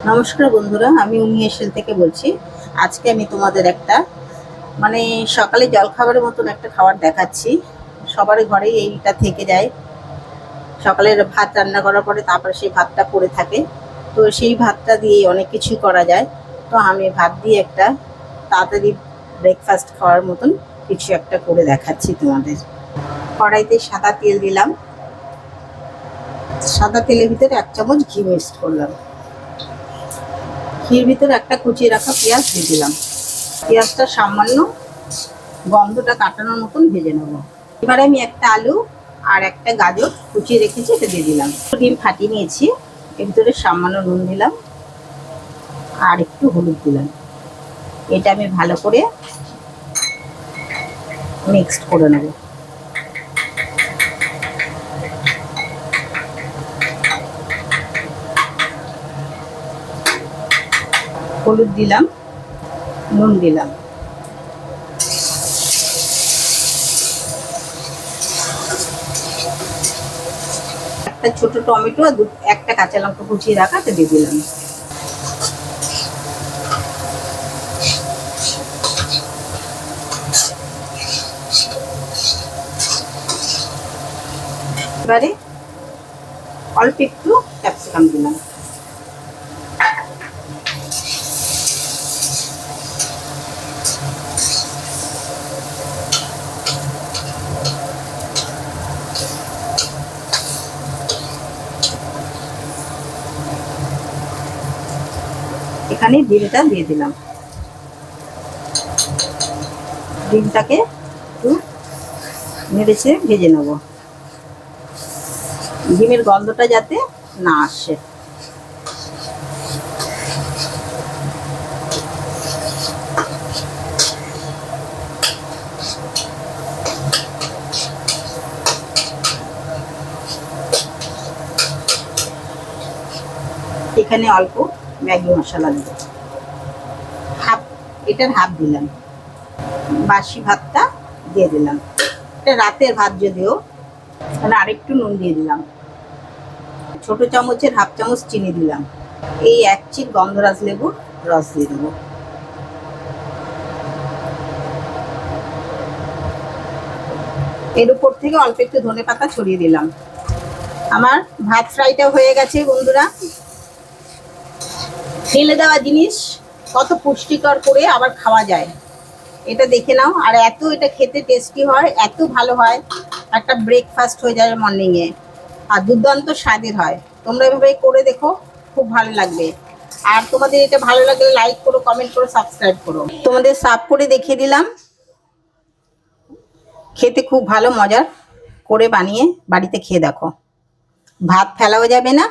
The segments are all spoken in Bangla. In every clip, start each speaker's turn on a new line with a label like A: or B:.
A: নমস্কার বন্ধুরা, আমি উমি এসেল থেকে বলছি। আজকে আমি তোমাদের একটা মানে সকালে জলখাবারের মতন একটা খাবার দেখাচ্ছি। সবার ঘরেই এইটা থেকে যায়। সকালের ভাত রান্না করার পরে তারপরে সেই ভাতটা পড়ে থাকে। তো সেই ভাতটা দিয়ে অনেক কিছু করা যায়। তো আমি ভাত দিয়ে একটা তাড়াতাড়ি ব্রেকফাস্ট খাওয়ার মতন কিছু একটা করে দেখাচ্ছি তোমাদের। কড়াইতে সাদা তেল দিলাম। সাদা তেলের ভিতরে এক চামচ ঘি মিক্সড করলাম। ঘির ভিতরে একটা কুচিয়ে রাখা পেঁয়াজ দিয়ে দিলাম। পেঁয়াজটা সামান্য গন্ধটা কাটানোর মতন ভেজে নেব। এবারে আমি একটা আলু আর একটা গাজর কুচিয়ে রেখেছি, এটা দিয়ে দিলাম। ডিম ফাটিয়ে নিয়েছি, এর ভিতরে সামান্য নুন দিলাম আর একটু হলুদ দিলাম। এটা আমি ভালো করে মিক্সড করে নেব। হলুদ দিলাম, নুন দিলাম। একটা ছোট টমেটো আর একটা কাঁচা লঙ্কা কুচিয়ে রাখা তো দিয়ে দিলাম। এবারে অল্প একটু ক্যাপসিকাম দিলাম। এখানে ডিমটা দিয়ে দিলাম। ডিমটাকে একটু নেড়েছে ভেজে নেব। ডিমের গন্ধটা যাতে না আসে। এখানে অল্প ম্যাগি মশলা দেবো হাফ, এটার হাফ দিলাম। বাসি ভাতটা দিয়ে দিলাম। এটা রাতের ভাত যদিও মানে আরেকটু নুন দিয়ে দিলাম। ছোট চামচের হাফ চামচ চিনি দিলাম। এই এক চিট গন্ধরাজ লেবুর রস দিয়ে দেবো। এর উপর থেকে অল্প একটু ধনে পাতা ছড়িয়ে দিলাম। আমার ভাত ফ্রাইটা হয়ে গেছে, বন্ধুরা। ফেলে দেওয়া জিনিস, কত পুষ্টিকর করে আবার খাওয়া যায়। এটা দেখে নাও, আর এত এটা খেতে টেস্টি হয়, এত ভালো হয়, একটা ব্রেকফাস্ট হয়ে যাবে মর্নিংয়ে আর দুর্দান্ত স্বাদের হয়। তোমরা এভাবে করে দেখো, খুব ভালো লাগবে। আর তোমাদের এটা ভালো লাগলে লাইক করো কমেন্ট করো সাবস্ক্রাইব করো। তোমাদের সার্ভ করে দেখিয়ে দিলাম। খেতে খুব ভালো মজার করে বানিয়ে বাড়িতে খেয়ে দেখো। ভাত ফেলাও যাবে না,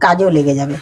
A: কাজেও লেগে যাবে।